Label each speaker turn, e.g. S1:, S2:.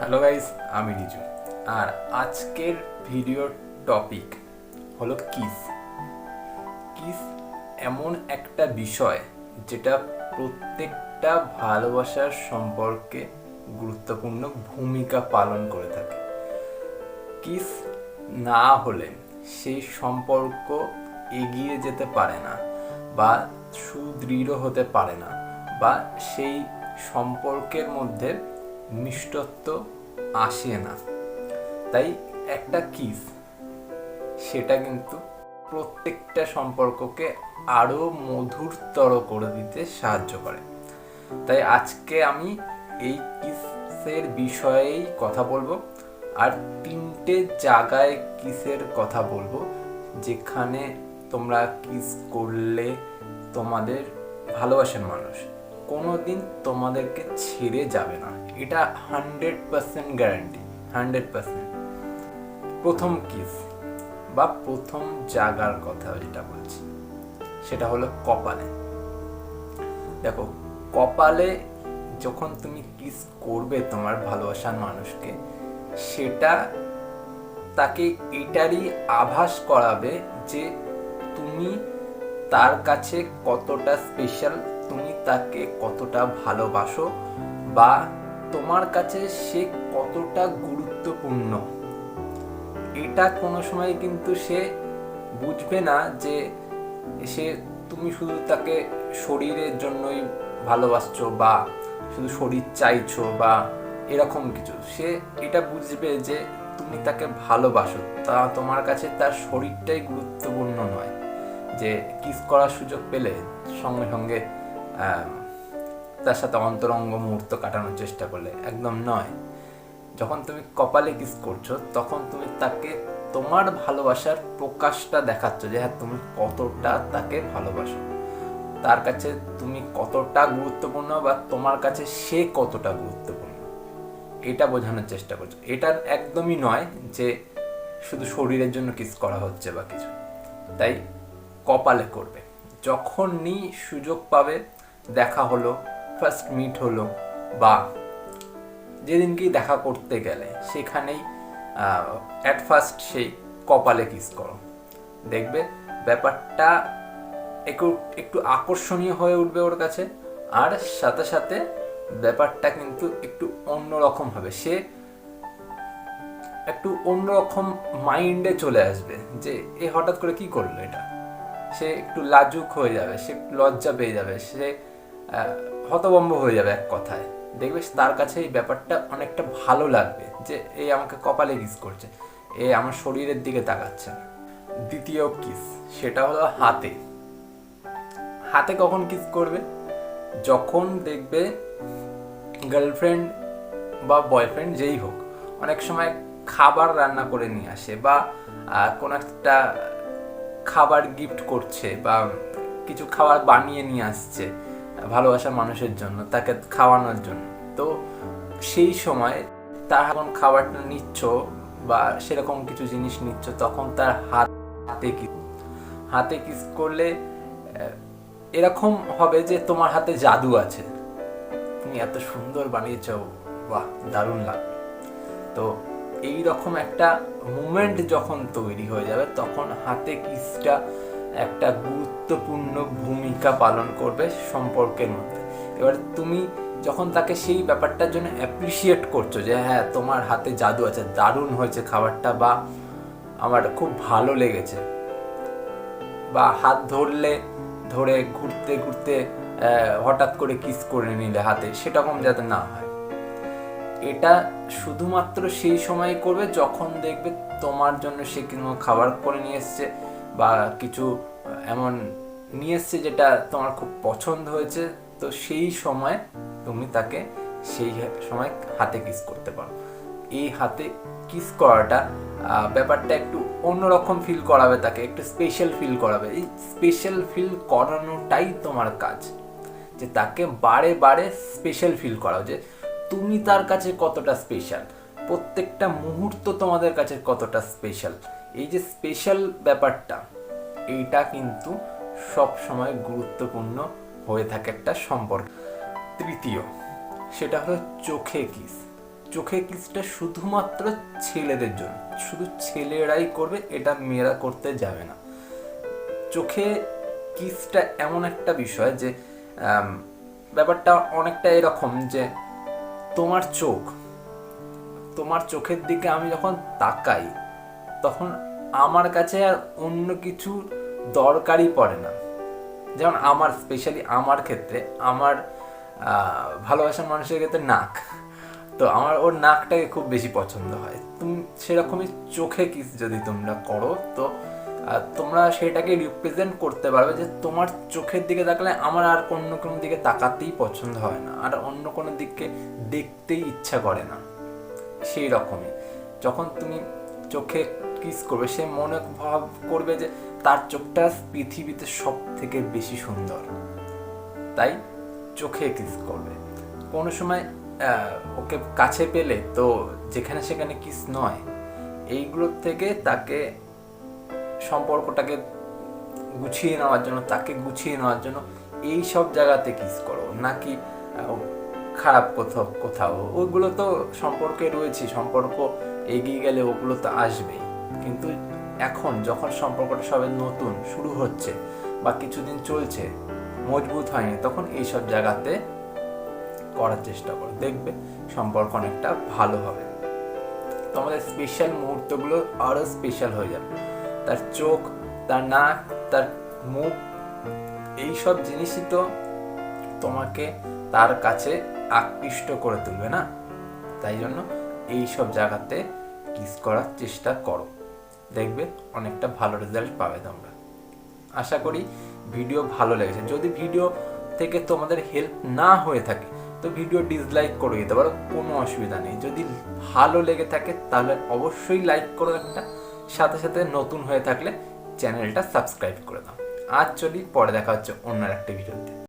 S1: Hello guys, আমি রিজু। আর আজকের ভিডিওর টপিক হলো কিস। কিস এমন একটা বিষয় যেটা প্রত্যেকটা ভালোবাসার সম্পর্কে গুরুত্বপূর্ণ ভূমিকা পালন করে থাকে। কিস না হলে সেই সম্পর্ক এগিয়ে যেতে পারে না বা সুদৃঢ় হতে পারে না বা সেই সম্পর্কের মধ্যে মিষ্টত্ব আসে না। তাই একটা কিস, সেটা কিন্তু প্রত্যেকটা সম্পর্ককে আরও মধুরতর করে দিতে সাহায্য করে। তাই আজকে আমি এই কিসের বিষয়েই কথা বলব, আর তিনটে জায়গায় কিসের কথা বলব, যেখানে তোমরা কিস করলে তোমাদের ভালোবাসেন মানুষ। কোনোদিন তোমাদেরকে ছেড়ে যাবে না। এটা hundred percent guarantee hundred percent. প্রথম কিস বা প্রথম জাগার কথা যেটা বলছি, সেটা হলো কপালে। দেখো, কপালে যখন তুমি কিস করবে তোমার ভালোবাসার মানুষকে, সেটা তাকে এটারই আভাস করাবে যে তুমি তার কাছে কতটা স্পেশাল তুমি তাকে কতটা ভালোবাসো বা তোমার কাছে সে কতটা গুরুত্বপূর্ণ? এটা কোনো সময় কিন্তু সে বুঝবে না যে সে তুমি শুধু তাকে শরীরের জন্যই ভালোবাসছো বা শুধু শরীর চাইছো বা এরকম কিছু। সে এটা বুঝবে যে তুমি তাকে ভালোবাসো। তা তোমার কাছে তার শরীরটাই গুরুত্বপূর্ণ নয়। যে কিস করার সুযোগ পেলে সঙ্গে সঙ্গে তার সাথে অন্তরঙ্গ মুহূর্ত কাটানোর চেষ্টা করলে একদম নয়। যখন তুমি কপালে কিস করছ, তখন তুমি তাকে তোমার ভালোবাসার প্রকাশটা দেখাচ্ছ যে হ্যাঁ তুমি কতটা তাকে ভালোবাসো। তার কাছে তুমি কতটা গুরুত্বপূর্ণ বা তোমার কাছে সে কতটা গুরুত্বপূর্ণ, এটা বোঝানোর চেষ্টা করছ। এটার একদমই নয় যে শুধু শরীরের জন্য কিস করা হচ্ছে বা কিছু। তাই কপালে করবে। যখনই সুযোগ পাবে দেখা হলো ফার্স্ট মিট হলো, বা যেদিনকেই দেখা করতে গেলে সেখানেই অ্যাট ফার্স্ট সেই কপালে কিস করো। দেখবে ব্যাপারটা একটু একটু আকর্ষণীয় হয়ে উঠবে ওর কাছে, আর সাথে সাথে ব্যাপারটা কিন্তু একটু অন্যরকম হবে। সে একটু অন্যরকম মাইন্ডে চলে আসবে যে, এ হঠাৎ করে কি করল এটা? সে একটু লাজুক হয়ে যাবে, সে লজ্জা পেয়ে যাবে, সে আহ, হতভম্ব হয়ে যাবে এক কথায়। দেখবে তার কাছে এই ব্যাপারটা অনেকটা ভালো লাগবে যে এ আমাকে কপালে কিস করছে। এ আমার শরীরের দিকে তাকাচ্ছে না। দ্বিতীয় কিস সেটা হলো হাতে। হাতে কখন কিস করবে? যখন দেখবে গার্লফ্রেন্ড বা বয়ফ্রেন্ড যেই হোক অনেক সময় খাবার রান্না করে নিয়ে আসে বা কোনো একটা খাবার গিফট করছে বা কিছু খাবার বানিয়ে নিয়ে আসছে। ভালোবাসার মানুষের জন্য, তাকে খাওয়ানোর জন্য। তো সেই সময় তার এখন খাবারটা নিচ্ছ বা সেরকম কিছু জিনিস নিচ্ছ, তখন তার হাত হাতে কি হাতে কিস করলে এরকম হবে যে তোমার হাতে জাদু আছে। তুমি এত সুন্দর বানিয়েছ, বাহ, দারুণ লাগবে তো এই রকম একটা মুমেন্ট যখন তৈরি হয়ে যাবে, তখন হাতে কিসটা একটা গুরুত্বপূর্ণ ভূমিকা পালন করবে সম্পর্কের মধ্যে। এবার তুমি যখন তাকে সেই ব্যাপারটার জন্য অ্যাপ্রিসিয়েট করছ যে হ্যাঁ তোমার হাতে জাদু আছে, দারুণ হয়েছে খাবারটা বা আমার খুব ভালো লেগেছে, বা হাত ধরলে, ধরে ঘুরতে ঘুরতে হঠাৎ করে কিস করে নিলে হাতে, সেরকম যাতে না হয়। এটা শুধুমাত্র সেই সময় করবে যখন দেখবে তোমার জন্য সে কোনো খাবার করে নিয়ে এসছে বা কিছু, এমন নিয়ে এসছে যেটা তোমার খুব পছন্দ হয়েছে, তো সেই সময় তুমি তাকে সেই সময় হাতে কিস করতে পারো। এই হাতে কিস করাটা ব্যাপারটা একটু অন্যরকম ফিল করাবে তাকে, একটু স্পেশাল ফিল করাবে। এই স্পেশাল ফিল করানোটাই তোমার কাজ, যে তাকে বারে বারে স্পেশাল ফিল করাও, যে তুমি তার কাছে কতটা স্পেশাল প্রত্যেকটা মুহূর্ত তোমাদের কাছে কতটা স্পেশাল এই যে স্পেশাল ব্যাপারটা, এইটা কিন্তু সব সময় গুরুত্বপূর্ণ হয়ে থাকে একটা সম্পর্ক। তৃতীয়, সেটা হলো চোখে কিস চোখে কিসটা শুধুমাত্র ছেলেদের জন্য, শুধু ছেলেরাই করবে, এটা মেয়েরা করতে যাবে না। চোখে কিসটা এমন একটা বিষয় যে ব্যাপারটা অনেকটা এরকম যে, তোমার চোখ, তোমার চোখের দিকে আমি যখন তাকাই তখন আমার কাছে আর অন্য কিছু দরকারই পড়ে না। যেমন আমার স্পেশালি আমার ক্ষেত্রে আমার ভালোবাসার মানুষের ক্ষেত্রে নাক। তো আমার ওর নাকটাকে খুব বেশি পছন্দ হয়। তুমি সেরকমই চোখে কিস যদি তোমরা করো, তো তোমরা সেটাকে রিপ্রেজেন্ট করতে পারবে যে তোমার চোখের দিকে তাকালে আমার আর অন্য কোনো দিকে তাকাতেই পছন্দ হয় না। আর অন্য কোনো দিকে দেখতেই ইচ্ছা করে না। সেই রকমই যখন তুমি চোখে কিস করবে, সে মনে ভাব করবে যে তার চোখটা পৃথিবীতে সব থেকে বেশি সুন্দর। তাই চোখে কিস করবে। কোনো সময় ওকে কাছে পেলে তো যেখানে সেখানে কিস নয়। এইগুলোর থেকে তাকে সম্পর্কটাকে গুছিয়ে নেওয়ার জন্য, তাকে গুছিয়ে নেওয়ার জন্য এই সব জায়গাতে কিস করো। নাকি খারাপ কোথাও কোথাও ওইগুলো তো সম্পর্কে রয়েছে, সম্পর্ক এগিয়ে গেলে ওগুলো তো আসবেই। কিন্তু এখন যখন সম্পর্কটা সবে নতুন, শুরু হচ্ছে বা কিছুদিন চলছে, মজবুত হয়নি, তখন এইসব জায়গাতে করার চেষ্টা করো। দেখবে সম্পর্ক অনেকটা ভালো হবে। তোমাদের স্পেশাল মুহূর্তগুলো আরও স্পেশাল হয়ে যাবে। তার চোখ, তার নাক, তার মুখ, এইসব জিনিসই তো তোমাকে তার কাছে আকৃষ্ট করে তুলবে না? তাই জন্য এই সব জায়গাতে কিস করার চেষ্টা করো। দেখবে অনেকটা ভালো রেজাল্ট পাবে তোমরা। আশা করি ভিডিও ভালো লেগেছে। যদি ভিডিও থেকে তোমাদের হেল্প না হয়ে থাকে, তো ভিডিও ডিসলাইক করে দিতে পারো, কোনো অসুবিধা নেই। যদি ভালো লেগে থাকে, তাহলে অবশ্যই লাইক করো একটা। সাথে সাথে নতুন হয়ে থাকলে চ্যানেলটা সাবস্ক্রাইব করে দাও। আজ চলি, পরে দেখা হচ্ছে অন্য একটা ভিডিওতে